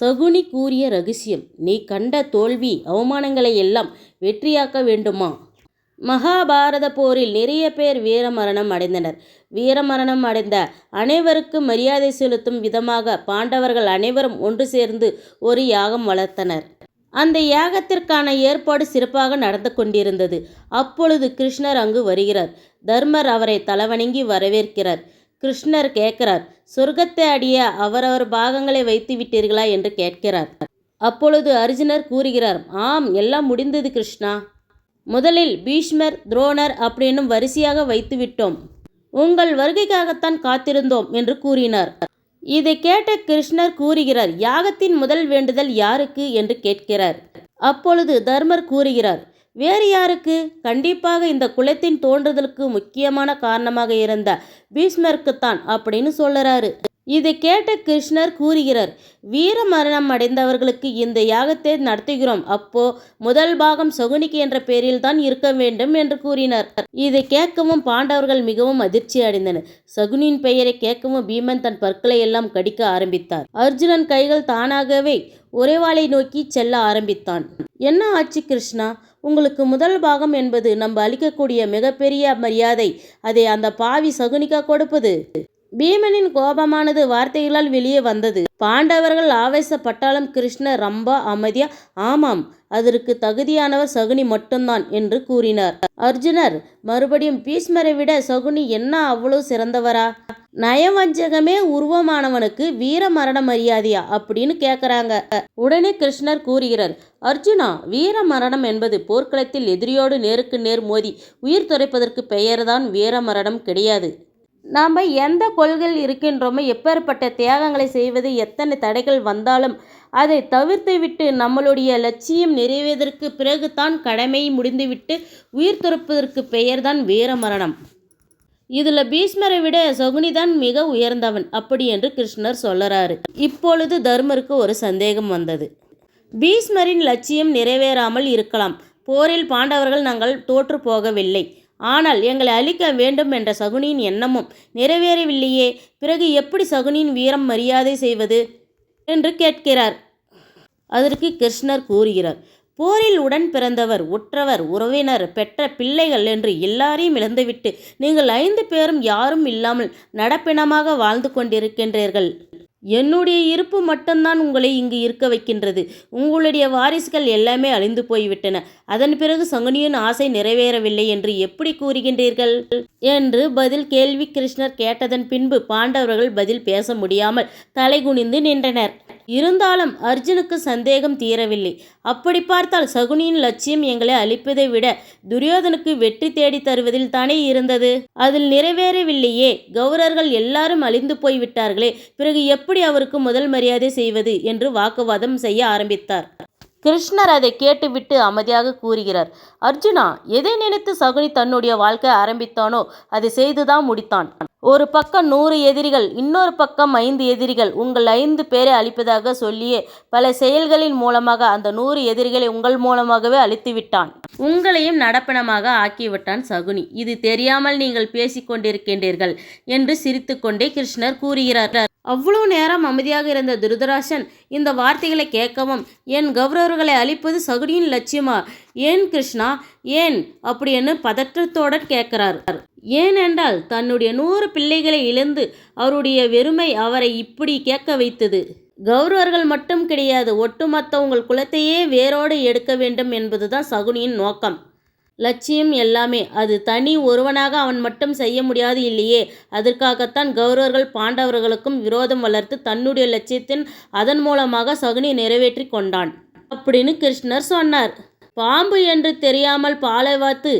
சகுனி கூறிய ரகசியம் நீ கண்ட தோல்வி அவமானங்களை எல்லாம் வெற்றியாக்க வேண்டுமா? மகாபாரத போரில் நிறைய பேர் வீரமரணம் அடைந்தனர். வீரமரணம் அடைந்த அனைவருக்கும் மரியாதை செலுத்தும் விதமாக பாண்டவர்கள் அனைவரும் ஒன்று சேர்ந்து ஒரு யாகம் வளர்த்தனர். அந்த யாகத்திற்கான ஏற்பாடு சிறப்பாக நடந்து கொண்டிருந்தது. அப்பொழுது கிருஷ்ணர் அங்கு வருகிறார். தர்மர் அவரை தலவணங்கி வரவேற்கிறார். கிருஷ்ணர் கேட்கிறார் சொர்க்கத்தை அடிய அவரவர் பாகங்களை வைத்து விட்டீர்களா? என்று கேட்கிறார். அப்பொழுது அர்ஜுனர் கூறுகிறார் ஆம் எல்லாம் முடிந்தது கிருஷ்ணா. முதலில் பீஷ்மர் துரோணர் அப்படின்னும் வரிசையாக வைத்து விட்டோம். உங்கள் வருகைக்காகத்தான் காத்திருந்தோம் என்று கூறினார். இதை கேட்ட கிருஷ்ணர் கூறுகிறார் யாகத்தின் முதல் வேண்டுதல் யாருக்கு? என்று கேட்கிறார். அப்பொழுது தர்மர் கூறுகிறார் வேறு யாருக்கு? கண்டிப்பாக இந்த குலத்தின் தோன்றுதலுக்கு முக்கியமான காரணமாக இருந்த பீஷ்மருக்குத்தான் அப்படின்னு சொல்லுறாரு. இதை கேட்ட கிருஷ்ணர் கூறுகிறார் வீர மரணம் அடைந்தவர்களுக்கு இந்த யாகத்தை நடத்துகிறோம். அப்போ முதல் பாகம் சகுனிக்கு என்ற பெயரில் தான் இருக்க வேண்டும் என்று கூறினார். இதை கேட்கவும் பாண்டவர்கள் மிகவும் அதிர்ச்சி அடைந்தனர். சகுனியின் பெயரை கேட்கவும் பீமன் தன் பற்களை எல்லாம் கடிக்க ஆரம்பித்தார். அர்ஜுனன் கைகள் தானாகவே உறைவாளை நோக்கி செல்ல ஆரம்பித்தான். என்ன ஆச்சு கிருஷ்ணா? உங்களுக்கு முதல் பாகம் என்பது நம்ம அளிக்கக்கூடிய மிகப்பெரிய மரியாதை. அதை அந்த பாவி சகுனிக்கா கொடுப்பது. பீமனின் கோபமானது வார்த்தைகளால் வெளியே வந்தது. பாண்டவர்கள் ஆவேசப்பட்டாலும் கிருஷ்ணர் ரொம்ப அமைதியா ஆமாம் அதற்கு தகுதியானவர் சகுனி மட்டும்தான் என்று கூறினார். அர்ஜுனர் மறுபடியும் பீஷ்மரை விட சகுனி என்ன அவ்வளவு சிறந்தவரா? நயவஞ்சகமே உருவமானவனுக்கு வீர மரண மரியாதையா? அப்படின்னு கேட்குறாங்க உடனே கிருஷ்ணர் கூறுகிறார் அர்ஜுனா வீர மரணம் என்பது போர்க்களத்தில் எதிரியோடு நேருக்கு நேர் மோதி உயிர் துறைப்பதற்கு பெயர்தான் வீர மரணம் கிடையாது. நாம் எந்த கொள்கையில் இருக்கின்றோமோ எப்பேற்பட்ட தியாகங்களை செய்வது எத்தனை தடைகள் வந்தாலும் அதை தவிர்த்து விட்டு நம்மளுடைய லட்சியம் நிறைவேதற்கு பிறகு தான் கடமை முடிந்துவிட்டு உயிர் துறப்பதற்கு பெயர்தான் வீர மரணம். இதில் பீஷ்மரை விட சகுனிதான் மிக உயர்ந்தவன் அப்படி என்று கிருஷ்ணர் சொல்லறாரு. இப்பொழுது தர்மருக்கு ஒரு சந்தேகம் வந்தது. பீஷ்மரின் லட்சியம் நிறைவேறாமல் இருக்கலாம். போரில் பாண்டவர்கள் நாங்கள் தோற்று போகவில்லை. ஆனால் எங்களை அழிக்க வேண்டும் என்ற சகுனியின் எண்ணமும் நிறைவேறவில்லையே. பிறகு எப்படி சகுனியின் வீரம் மரியாதை செய்வது? என்று கேட்கிறார். அதற்கு கிருஷ்ணர் கூறுகிறார் போரில் உடன் பிறந்தவர் உற்றவர் உறவினர் பெற்ற பிள்ளைகள் என்று எல்லாரையும் இழந்துவிட்டு நீங்கள் ஐந்து பேரும் யாரும் இல்லாமல் நடப்பினமாக வாழ்ந்து கொண்டிருக்கின்றீர்கள். என்னுடைய இருப்பு மட்டும்தான் உங்களை இங்கு இருக்க வைக்கின்றது. உங்களுடைய வாரிசுகள் எல்லாமே அழிந்து போய்விட்டன. அதன் பிறகு சங்குனியின் ஆசை நிறைவேறவில்லை என்று எப்படி கூறுகின்றீர்கள்? என்று பதில் கேள்வி கிருஷ்ணர் கேட்டதன் பின்பு பாண்டவர்கள் பதில் பேச முடியாமல் தலைகுனிந்து நின்றனர். இருந்தாலும் அர்ஜுனுக்கு சந்தேகம் தீரவில்லை. அப்படி பார்த்தால் சகுனியின் லட்சியம் எங்களை அழிப்பதை விட துரியோதனுக்கு வெற்றி தேடி தருவதில் தானே இருந்தது? அதில் நிறைவேறவில்லையே. கௌரர்கள் எல்லாரும் அழிந்து போய்விட்டார்களே. பிறகு எப்படி அவருக்கு முதல் மரியாதை செய்வது என்று வாக்குவாதம் செய்ய ஆரம்பித்தார். கிருஷ்ணர் அதை கேட்டுவிட்டு அமைதியாக கூறுகிறார். அர்ஜுனா எதை நினைத்து சகுனி தன்னுடைய வாழ்க்கை ஆரம்பித்தானோ அதை செய்துதான் முடித்தான். ஒரு பக்கம் நூறு எதிரிகள் இன்னொரு பக்கம் ஐந்து எதிரிகள். உங்கள் ஐந்து பேரை அழிப்பதாக சொல்லியே பல செயல்களின் மூலமாக அந்த நூறு எதிரிகளை உங்கள் மூலமாகவே அழித்து விட்டான் உங்களையும் நடப்பினமாக ஆக்கிவிட்டான் சகுனி. இது தெரியாமல் நீங்கள் பேசிக் கொண்டிருக்கின்றீர்கள் என்று சிரித்துக்கொண்டே கிருஷ்ணர் கூறுகிறார். அவ்வளவு நேரம் அமைதியாக இருந்த துருதராசன் இந்த வார்த்தைகளை கேட்கவும் என் கௌரவர்களை அழிப்பது சகுனியின் லட்சியமா? ஏன் கிருஷ்ணா? ஏன்? அப்படின்னு பதற்றத்தோட கேட்கிறார். ஏனென்றால் தன்னுடைய நூறு பிள்ளைகளை இழந்து அவருடைய வெறுமை அவரை இப்படி கேட்க வைத்தது. கௌரவர்கள் மட்டும் கிடையாது ஒட்டுமொத்த உங்கள் குலத்தையே வேரோடு எடுக்க வேண்டும் என்பதுதான் சகுனியின் நோக்கம். லட்சியம் எல்லாமே அது தனி ஒருவனாக அவன் மட்டும் செய்ய முடியாது இல்லையே அதற்காகத்தான் கௌரவர்கள் பாண்டவர்களுக்கும் விரோதம் வளர்த்து தன்னுடைய லட்சியத்தின் அதன் மூலமாக சகுனி நிறைவேற்றி கொண்டான். அப்படின்னு கிருஷ்ணர் சொன்னார். பாம்பு என்று தெரியாமல் பாலை வாத்து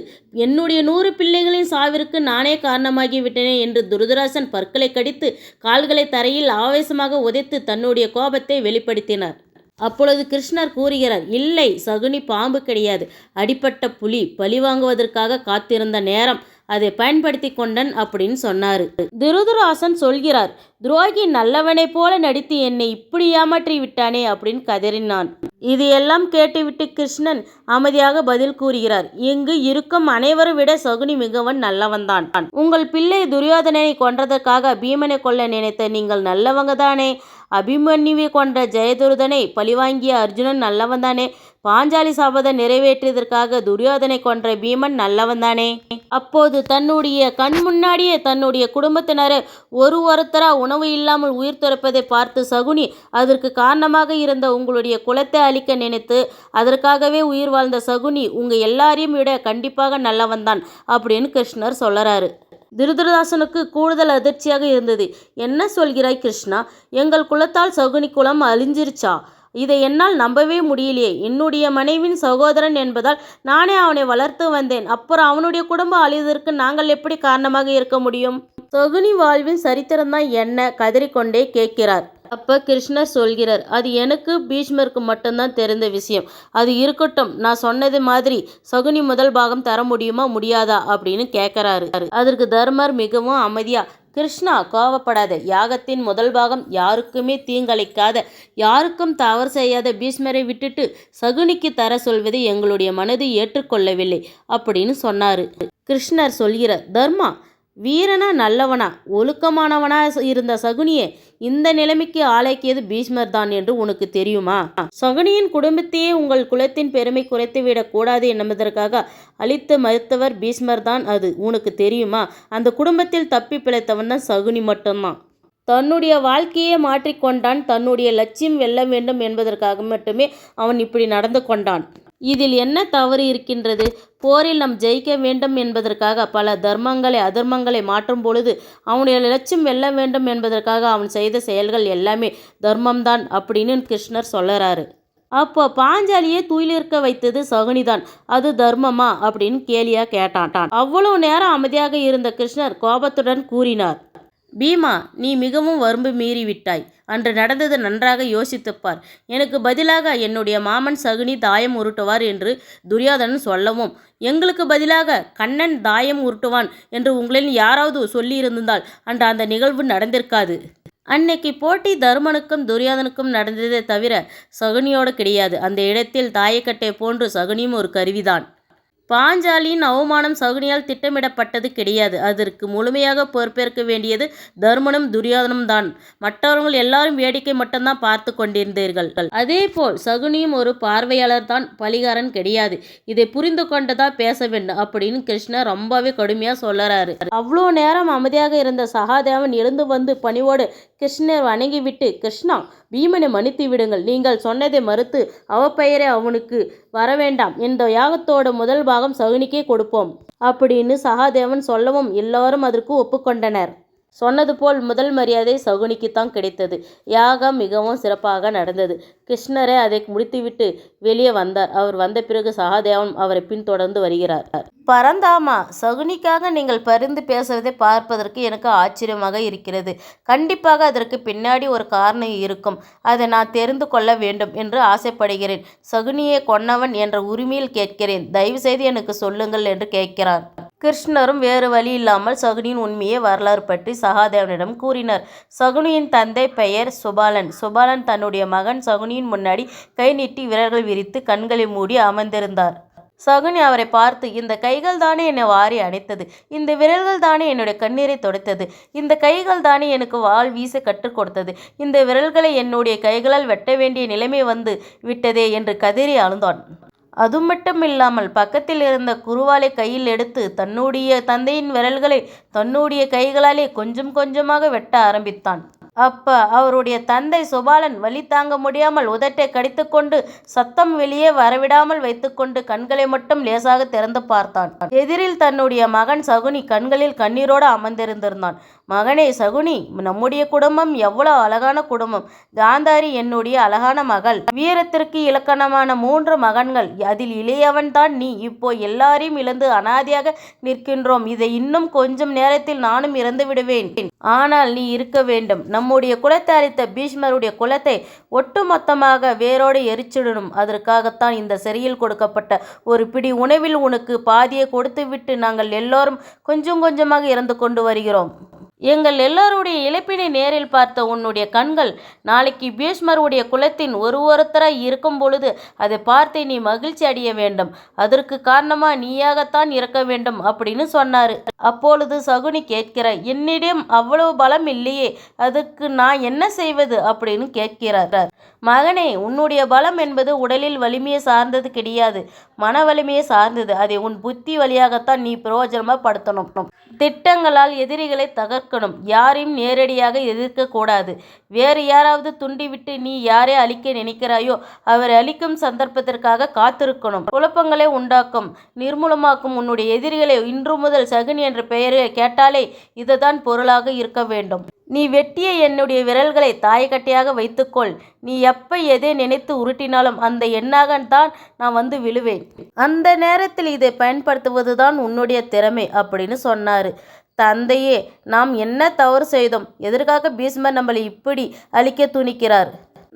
என்னுடைய நூறு பிள்ளைகளின் சாவிற்கு நானே காரணமாகி விட்டேனே என்று துருதராசன் பற்களை கடித்து கால்களை தரையில் ஆவேசமாக உதைத்து தன்னுடைய கோபத்தை வெளிப்படுத்தினார். அப்பொழுது கிருஷ்ணர் கூறுகிறார் இல்லை சகுனி பாம்பு கிடையாது. அடிப்பட்ட புலி பழி வாங்குவதற்காக காத்திருந்த நேரம் அதை பயன்படுத்தி கொண்டன் அப்படின்னு சொன்னார். திருதுராசன் சொல்கிறார் துரோகி நல்லவனைப் போல நடித்து என்னை இப்படி ஏமாற்றி விட்டானே அப்படின்னு கதறினான். இது எல்லாம் கேட்டுவிட்டு கிருஷ்ணன் அமைதியாக பதில் கூறுகிறார் இங்கு இருக்கும் அனைவரும் விட சகுனி மிகவும் நல்லவன்தான். உங்கள் பிள்ளை துரியோதனனை கொன்றதற்காக பீமனை கொல்ல நினைத்த நீங்கள் நல்லவங்க தானே அபிமன்யுவை கொன்ற ஜெயதுருதனை பழிவாங்கிய அர்ஜுனன் நல்லவன்தானே? பாஞ்சாலி சாபத்தை நிறைவேற்றியதற்காக துரியோதனை கொன்ற பீமன் நல்லவன்தானே? அப்போது தன்னுடைய கண் முன்னாடியே தன்னுடைய குடும்பத்தினரை ஒரு ஒருத்தரா உணவு இல்லாமல் உயிர் துறப்பதை பார்த்து சகுனி அதற்கு காரணமாக இருந்த உங்களுடைய குலத்தை அழிக்க நினைத்து அதற்காகவே உயிர் வாழ்ந்த சகுனி உங்க எல்லாரையும் விட கண்டிப்பாக நல்லவன்தான் அப்படின்னு கிருஷ்ணர் சொல்லறாரு. திருதராசனுக்கு கூடுதல் அதிர்ச்சியாக இருந்தது. என்ன சொல்கிறாய் கிருஷ்ணா? எங்கள் குலத்தால் சகுனி குலம் அழிஞ்சிருச்சா? இதை என்னால் நம்பவே முடியலையே. என்னுடைய மனைவின் சகோதரன் என்பதால் நானே அவனை வளர்த்து வந்தேன். அப்புறம் அவனுடைய குடும்பம் அழிவதற்கு நாங்கள் எப்படி காரணமாக இருக்க முடியும்? சகுனி வாழ்வின் சரித்திரம்தான் என்ன? கதறிக்கொண்டே கேட்கிறார். அப்போ கிருஷ்ணர் சொல்கிறார் அது எனக்கு பீஷ்மருக்கு மட்டும்தான் தெரிந்த விஷயம். அது இருக்கட்டும் நான் சொன்னது மாதிரி சகுனி முதல் பாகம் தர முடியுமா முடியாதா? அப்படின்னு கேட்கறாரு. அதற்கு தர்மர் மிகவும் அமைதியா கிருஷ்ணா கோவப்படாத. யாகத்தின் முதல் பாகம் யாருக்குமே தீங்கழைக்காத யாருக்கும் தவறு செய்யாத பீஷ்மரை விட்டுட்டு சகுனிக்கு தர சொல்வதை எங்களுடைய மனது ஏற்றுக்கொள்ளவில்லை அப்படின்னு சொன்னார். கிருஷ்ணர் சொல்கிறார் தர்மா வீரனா நல்லவனா ஒழுக்கமானவனா இருந்த சகுனியே இந்த நிலைமைக்கு ஆளாக்கியது பீஷ்மர் தான் என்று உனக்கு தெரியுமா? சகுனியின் குடும்பத்தையே உங்கள் குலத்தின் பெருமை குறைத்துவிடக் கூடாது என்பதற்காக அழித்து மறுத்தவர் பீஷ்மர் தான் அது. உனக்கு தெரியுமா? அந்த குடும்பத்தில் தப்பி பிழைத்தவன் தான் சகுனி மட்டும்தான் தன்னுடைய வாழ்க்கையே மாற்றிக்கொண்டான். தன்னுடைய லட்சியம் வெல்ல வேண்டும் என்பதற்காக மட்டுமே அவன் இப்படி நடந்து கொண்டான். இதில் என்ன தவறு இருக்கின்றது? போரில் நாம் ஜெயிக்க வேண்டும் என்பதற்காக பல தர்மங்களை அதர்மங்களை மாற்றும் பொழுது அவனுடைய லட்சியம் வெல்ல வேண்டும் என்பதற்காக அவன் செய்த செயல்கள் எல்லாமே தர்மம்தான் அப்படின்னு கிருஷ்ணர் சொல்லறாரு. அப்போ பாஞ்சாலியே துயிலிருக்க வைத்தது சகுனிதான். அது தர்மமா அப்படின்னு கேலியா கேட்டான். அவ்வளவு நேரம் அமைதியாக இருந்த கிருஷ்ணர் கோபத்துடன் கூறினார். பீமா நீ மிகவும் வரம்பு மீறி விட்டாய். அன்று நடந்தது நன்றாக யோசித்துப்பார். எனக்கு பதிலாக என்னுடைய மாமன் சகுனி தாயம் உருட்டுவார் என்று துரியோதனன் சொல்லவும் எங்களுக்கு பதிலாக கண்ணன் தாயம் உருட்டுவான் என்று உங்களில் யாராவது சொல்லியிருந்தால் அன்று அந்த நிகழ்வு நடந்திருக்காது. அன்னைக்கு போட்டி தருமனுக்கும் துரியோதனுக்கும் நடந்ததே தவிர சகுனியோடு கிடையாது. அந்த இடத்தில் தாயக்கட்டை போன்று சகுனியும் ஒரு கருவிதான். பாஞ்சாலியின் அவமானம் சகுனியால் திட்டமிடப்பட்டது கிடையாது. அதற்கு முழுமையாக பொறுப்பேற்க வேண்டியது தர்மனும் துரியோதனும் தான். மற்றவர்கள் எல்லாரும் வேடிக்கை மட்டும்தான் பார்த்து கொண்டிருந்தீர்கள். அதே போல் சகுனியும் ஒரு பார்வையாளர் தான். பலிகாரன் கிடையாது. இதை புரிந்து கொண்டதா பேச வேண்டும் அப்படின்னு கிருஷ்ணர் ரொம்பவே கடுமையா சொல்லறாரு. அவ்வளோ நேரம் அமைதியாக இருந்த சகாதேவன் எழுந்து வந்து பணிவோடு கிருஷ்ணர் வணங்கிவிட்டு கிருஷ்ணா பீமனை மன்னித்து விடுங்கள். நீங்கள் சொன்னதை மறுத்து அவப்பெயரை அவனுக்கு வரவேண்டாம். இந்த யாகத்தோட முதல் பாகம் சகுனிக்கே கொடுப்போம். அப்படின்னு சகாதேவன் சொல்லவும் எல்லாரும் அதற்கு ஒப்புக்கொண்டனர். சொன்னது போல் முதல் மரியாதை சகுனிக்குத்தான் கிடைத்தது. யாகம் மிகவும் சிறப்பாக நடந்தது. கிருஷ்ணரை அதை முடித்துவிட்டு வெளியே வந்தார். அவர் வந்த பிறகு சகாதேவன் அவரை பின்தொடர்ந்து வருகிறார். பரந்தாமா சகுனிக்காக நீங்கள் பரிந்து பேசுவதை பார்ப்பதற்கு எனக்கு ஆச்சரியமாக இருக்கிறது. கண்டிப்பாக அதற்கு பின்னாடி ஒரு காரணம் இருக்கும். அதை நான் தெரிந்து கொள்ள வேண்டும் என்று ஆசைப்படுகிறேன். சகுனியை கொன்னவன் என்ற உரிமையில் கேட்கிறேன். தயவுசெய்து எனக்கு சொல்லுங்கள் என்று கேட்கிறார். கிருஷ்ணரும் வேறு வழி இல்லாமல் சகுனியின் உண்மையை வரலாறு பற்றி சகாதேவனிடம் கூறினார். சகுனியின் தந்தை பெயர் சுபாலன். சுபாலன் தன்னுடைய மகன் சகுனியின் முன்னாடி கை நீட்டி விரல்கள் விரித்து கண்களை மூடி அமர்ந்திருந்தார். சகுனி அவரை பார்த்து இந்த கைகள் தானே என்னை வாரி அணைத்தது? இந்த விரல்கள் தானே என்னுடைய கண்ணீரை துடைத்தது? இந்த கைகள் தானே எனக்கு வாள் வீச கற்றுக் கொடுத்தது? இந்த விரல்களை என்னுடைய கைகளால் வெட்ட வேண்டிய நிலைமை வந்து விட்டதே என்று கதறி அழுந்தான். அது மட்டும் இல்லாமல் பக்கத்தில் இருந்த குருவாலை கையில் எடுத்து தன்னுடைய தந்தையின் விரல்களை தன்னுடைய கைகளாலே கொஞ்சம் கொஞ்சமாக வெட்ட ஆரம்பித்தான். அப்ப அவருடைய தந்தை சுபாலன் வலி தாங்க முடியாமல் உதட்டை கடித்துக்கொண்டு சத்தம் வெளியே வரவிடாமல் வைத்துக்கொண்டு கண்களை மட்டும் லேசாக திறந்து பார்த்தான். எதிரில் தன்னுடைய மகன் சகுனி கண்களில் கண்ணீரோடு அமர்ந்திருந்திருந்தான். மகனே சகுனி நம்முடைய குடும்பம் எவ்வளோ அழகான குடும்பம். காந்தாரி என்னுடைய அழகான மகள். வீரத்திற்கு இலக்கணமான மூன்று மகன்கள். அதில் இளையவன் தான் நீ. இப்போ எல்லாரையும் இழந்து அனாதியாக நிற்கின்றோம். இதை இன்னும் கொஞ்சம் நேரத்தில் நானும் இறந்து விடுவேன். ஆனால் நீ இருக்க வேண்டும். நம்முடைய குலத்தை அளித்த பீஷ்மருடைய குலத்தை ஒட்டுமொத்தமாக வேரோடு எரிச்சிடணும். அதற்காகத்தான் இந்த சிறையில் கொடுக்கப்பட்ட ஒரு பிடி உணவில் உனக்கு பாதியை கொடுத்துவிட்டு நாங்கள் எல்லோரும் கொஞ்சம் கொஞ்சமாக இறந்து கொண்டு வருகிறோம். எங்கள் எல்லோருடைய இழப்பினை நேரில் பார்த்த உன்னுடைய கண்கள் நாளைக்கு பீஷ்மருடைய குலத்தின் ஒரு ஒருத்தராய் இருக்கும் பொழுது அதை பார்த்து நீ மகிழ்ச்சி அடைய வேண்டும். அதற்கு காரணமா நீயாகத்தான் இருக்க வேண்டும் அப்படின்னு சொன்னார். அப்பொழுது சகுனி கேட்கிறார் என்னிடம் அவ்வளவு பலம் இல்லையே அதுக்கு நான் என்ன செய்வது? அப்படின்னு கேட்கிறார். மகனே உன்னுடைய பலம் என்பது உடலில் வலிமையை சார்ந்தது கிடையாது. மன வலிமையை சார்ந்தது. அதை உன் புத்தி வழியாகத்தான் நீ பிரயோஜனமாக படுத்தணும் திட்டங்களால் எதிரிகளை தகர்க்கணும். யாரையும் நேரடியாக எதிர்க்கக்கூடாது வேறு யாராவது துண்டிவிட்டு நீ யாரை அழிக்க நினைக்கிறாயோ அவரை அழிக்கும் சந்தர்ப்பத்திற்காக காத்திருக்கணும். குழப்பங்களை உண்டாக்கும் நிர்மூலமாக்கும் உன்னுடைய எதிரிகளை இன்று முதல் சகுனி என்ற பெயரை கேட்டாலே இதுதான் பொருளாக இருக்க வேண்டும். நீ வெட்டிய என்னுடைய விரல்களை தாயக்கட்டையாக வைத்துக்கொள். நீ எப்போ எதை நினைத்து உருட்டினாலும் அந்த எண்ணாகத்தான் நான் வந்து விழுவேன். அந்த நேரத்தில் இதை பயன்படுத்துவது தான் உன்னுடைய திறமை அப்படின்னு சொன்னார். தந்தையே நாம் என்ன தவறு செய்தோம்? எதற்காக பீஷ்மர் நம்மளை இப்படி அழிக்க துணிக்கிறார்?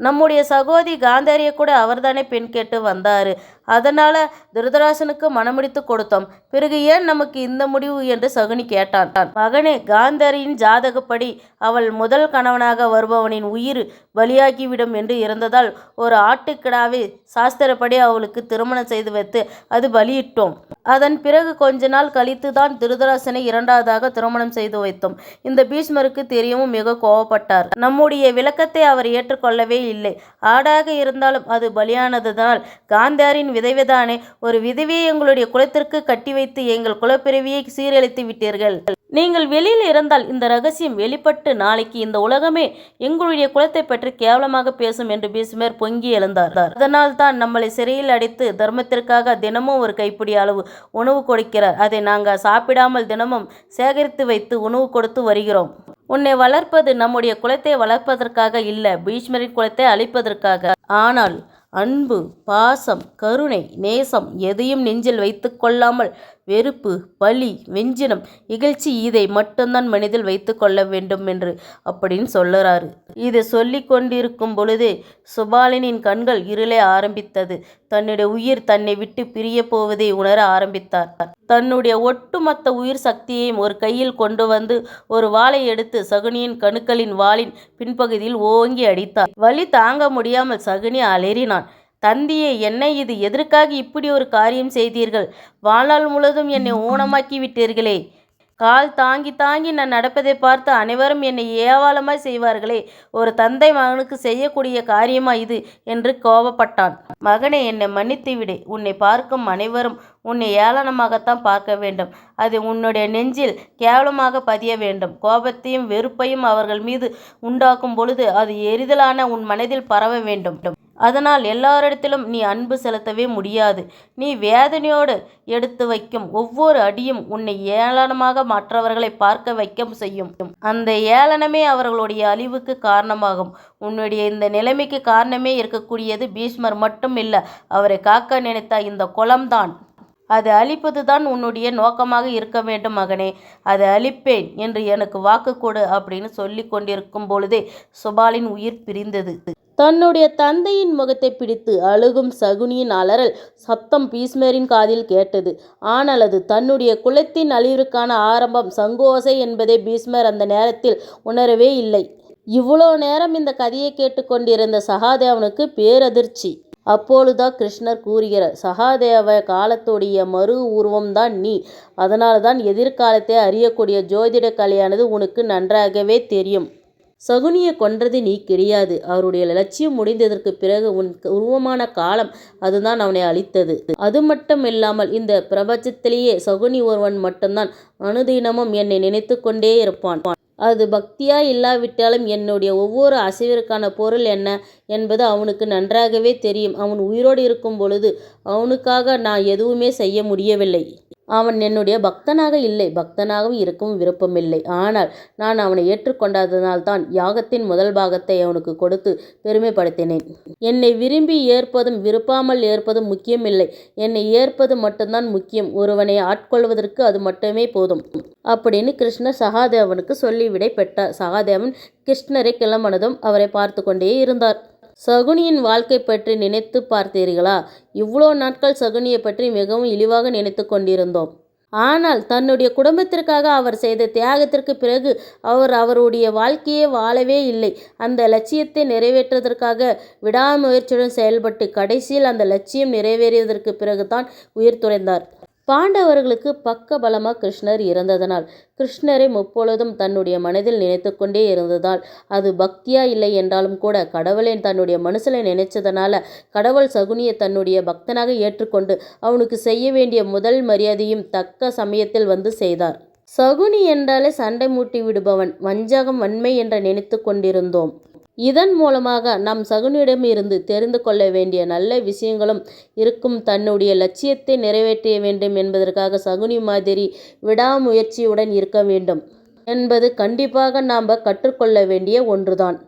நம்முடைய சகோதரி காந்தாரியை கூட அவர்தானே பெண் கேட்டு வந்தார். அதனால திருதராசனுக்கு மனமுடித்து கொடுத்தோம். பிறகு ஏன் நமக்கு இந்த முடிவு என்று சகுனி கேட்டான். மகனே காந்தாரியின் ஜாதகப்படி அவள் முதல் கணவனாக வருபவனின் உயிர் பலியாகிவிடும் என்று இருந்ததால் ஒரு ஆட்டுக்கிடாவை சாஸ்திரப்படி அவளுக்கு திருமணம் செய்து வைத்து அது பலியிட்டோம். அதன் பிறகு கொஞ்ச நாள் கழித்து தான் திருதராசனை இரண்டாவதாக திருமணம் செய்து வைத்தோம். இந்த பீஷ்மருக்கு தெரியவும் மிக கோவப்பட்டார். நம்முடைய விளக்கத்தை அவர் ஏற்றுக்கொள்ளவே இல்லை. ஆடாக இருந்தாலும் அது பலியானதுதான். காந்தாரின் விதைவுதானே? ஒரு விதவியை எங்களுடைய குலத்திற்கு கட்டி வைத்து எங்கள் குலப்பிறவியை சீரழித்து விட்டீர்கள். நீங்கள் வெளியில் இருந்தால் இந்த ரகசியம் வெளிப்பட்டு நாளைக்கு இந்த உலகமே எங்களுடைய குலத்தை பற்றி கேவலமாக பேசும் என்று பீஷ்மர் பொங்கி எழுந்தார். அதனால் தான் நம்மளை சிறையில் அடைத்து தர்மத்திற்காக தினமும் ஒரு கைப்பிடி அளவு உணவு கொடுக்கிறார். அதை நாங்கள் சாப்பிடாமல் தினமும் சேகரித்து வைத்து உணவு கொடுத்து வருகிறோம். உன்னை வளர்ப்பது நம்முடைய குலத்தை வளர்ப்பதற்காக இல்லை பீஷ்மரின் குலத்தை அழிப்பதற்காக. ஆனால் அன்பு பாசம் கருணை நேசம் எதையும் நெஞ்சில் வைத்து கொள்ளாமல் வெறுப்பு பலி வெஞ்சினம் இகழ்ச்சி இதை மட்டும்தான் மனதில் வைத்து கொள்ள வேண்டும் என்று அப்படின்னு சொல்லுறாரு. இதை சொல்லி கொண்டிருக்கும் பொழுதே சுபாலினின் கண்கள் இருளே ஆரம்பித்தது. தன்னுடைய உயிர் தன்னை விட்டு பிரிய போவதை உணர ஆரம்பித்தார். தன்னுடைய ஒட்டுமொத்த உயிர் சக்தியையும் ஒரு கையில் கொண்டு வந்து ஒரு வாளை எடுத்து சகுனியின் கணுக்களின் வாளின் பின்பகுதியில் ஓங்கி அடித்தார். வலி தாங்க முடியாமல் சகுனி அலறினான். தந்தியே என்னை இது எதற்காக இப்படி ஒரு காரியம் செய்தீர்கள்? வாழ்நாள் முழுவதும் என்னை ஊனமாக்கி விட்டீர்களே. கால் தாங்கி தாங்கி நான் நடப்பதை பார்த்து அனைவரும் என்னை ஏவாளமாய் செய்வார்களே ஒரு தந்தை மகனுக்கு செய்யக்கூடிய காரியமா இது? என்று கோபப்பட்டான். மகனை என்னை மன்னித்து விடு. உன்னை பார்க்கும் அனைவரும் உன்னை ஏளனமாகத்தான் பார்க்க வேண்டும். அது உன்னுடைய நெஞ்சில் கேவலமாக பதிய வேண்டும். கோபத்தையும் வெறுப்பையும் அவர்கள் மீது உண்டாக்கும் பொழுது அது எரிதலான உன் மனதில் பரவ வேண்டும். அதனால் எல்லாரிடத்திலும் நீ அன்பு செலுத்தவே முடியாது. நீ வேதனையோடு எடுத்து வைக்கும் ஒவ்வொரு அடியும் உன்னை ஏளனமாக மற்றவர்களை பார்க்க வைக்க செய்யும். அந்த ஏளனமே அவர்களுடைய அழிவுக்கு காரணமாகும். உன்னுடைய இந்த நிலைமைக்கு காரணமே இருக்கக்கூடியது பீஷ்மர் மட்டும் இல்லை அவரை காக்க நினைத்த இந்த குளம்தான் அது அழிப்பதுதான் உன்னுடைய நோக்கமாக இருக்க வேண்டும் மகனே. அதை அழிப்பேன் என்று எனக்கு வாக்கு கொடு அப்படின்னு சொல்லி கொண்டிருக்கும் பொழுதே சுபாலின் உயிர் பிரிந்தது. தன்னுடைய தந்தையின் முகத்தை பிடித்து அழுகும் சகுனியின் அலறல் சத்தம் பீஸ்மரின் காதில் கேட்டது. ஆனால் அது தன்னுடைய குலத்தின் அழிவிற்கான ஆரம்பம். சங்கோசை என்பதை பீஸ்மர் அந்த நேரத்தில் உணரவே இல்லை. இவ்வளோ நேரம் இந்த கதையை கேட்டுக்கொண்டிருந்த சகாதேவனுக்கு பேரதிர்ச்சி. அப்பொழுதுதான் கிருஷ்ணர் கூறுகிறார் சகாதேவ காலத்துடைய மறு உருவம்தான் நீ. அதனால்தான் தான் எதிர்காலத்தை அறியக்கூடிய ஜோதிட கலையானது உனக்கு நன்றாகவே தெரியும். சகுனியை கொன்றது நீ கிடையாது. அவருடைய லட்சியம் முடிந்ததற்கு பிறகு உன் உருவமான காலம் அதுதான் அவனை அழித்தது. அது மட்டும் இல்லாமல் இந்த பிரபஞ்சத்திலேயே சகுனி ஒருவன் மட்டும்தான் அனுதினமும் என்னை நினைத்து கொண்டே இருப்பான். அது பக்தியா இல்லாவிட்டாலும் என்னுடைய ஒவ்வொரு அசைவிற்கான பொருள் என்ன என்பது அவனுக்கு நன்றாகவே தெரியும். அவன் உயிரோடு இருக்கும் பொழுது அவனுக்காக நான் எதுவுமே செய்ய முடியவில்லை. அவன் என்னுடைய பக்தனாக இல்லை. பக்தனாகவும் இருக்கவும் விருப்பமில்லை. ஆனால் நான் அவனை ஏற்றுக்கொண்டதனால்தான் யாகத்தின் முதல் பாகத்தை அவனுக்கு கொடுத்து பெருமைப்படுத்தினேன். என்னை விரும்பி ஏற்பதும் விருப்பாமல் ஏற்பதும் முக்கியமில்லை. என்னை ஏற்பது மட்டும்தான் முக்கியம். ஒருவனை ஆட்கொள்வதற்கு அது மட்டுமே போதும். அப்படின்னு கிருஷ்ணர் சகாதேவனுக்கு சொல்லிவிடை பெற்றார். சகாதேவன் கிருஷ்ணரை கிளம்பனதும் அவரை பார்த்து கொண்டே இருந்தார். சகுனியின் வாழ்க்கை பற்றி நினைத்து பார்த்தீர்களா? இவ்வளோ நாட்கள் சகுனியை பற்றி மிகவும் இழிவாக நினைத்து கொண்டிருந்தோம். ஆனால் தன்னுடைய குடும்பத்திற்காக அவர் செய்த தியாகத்திற்கு பிறகு அவர் அவருடைய வாழ்க்கையை வாழவே இல்லை. அந்த லட்சியத்தை நிறைவேற்றுவதற்காக விடாமுயற்சியுடன் செயல்பட்டு கடைசியில் அந்த லட்சியம் நிறைவேறியதற்கு பிறகுதான் உயிர் துறைந்தார். பாண்டவர்களுக்கு பக்க பலமாக கிருஷ்ணர் இருந்ததனால் கிருஷ்ணரை முப்பொழுதும் தன்னுடைய மனதில் நினைத்து கொண்டே இருந்ததால் அது பக்தியா இல்லை என்றாலும் கூட கடவுளை தன்னுடைய மனசில் நினைச்சதனால கடவுள் சகுனியை தன்னுடைய பக்தனாக ஏற்றுக்கொண்டு அவனுக்கு செய்ய வேண்டிய முதல் மரியாதையும் தக்க சமயத்தில் வந்து செய்தார். சகுனி என்றாலே சண்டை மூட்டி விடுபவன் வஞ்சகம் வன்மை என்று நினைத்து கொண்டிருந்தோம். இதன் மூலமாக நாம் சகுனியிடம் இருந்து தெரிந்து கொள்ள வேண்டிய நல்ல விஷயங்களும் இருக்கும். தன்னுடைய லட்சியத்தை நிறைவேற்ற வேண்டும் என்பதற்காக சகுனி மாதிரி விடாமுயற்சியுடன் இருக்க வேண்டும் என்பது கண்டிப்பாக நாம் கற்றுக்கொள்ள வேண்டிய ஒன்றுதான்.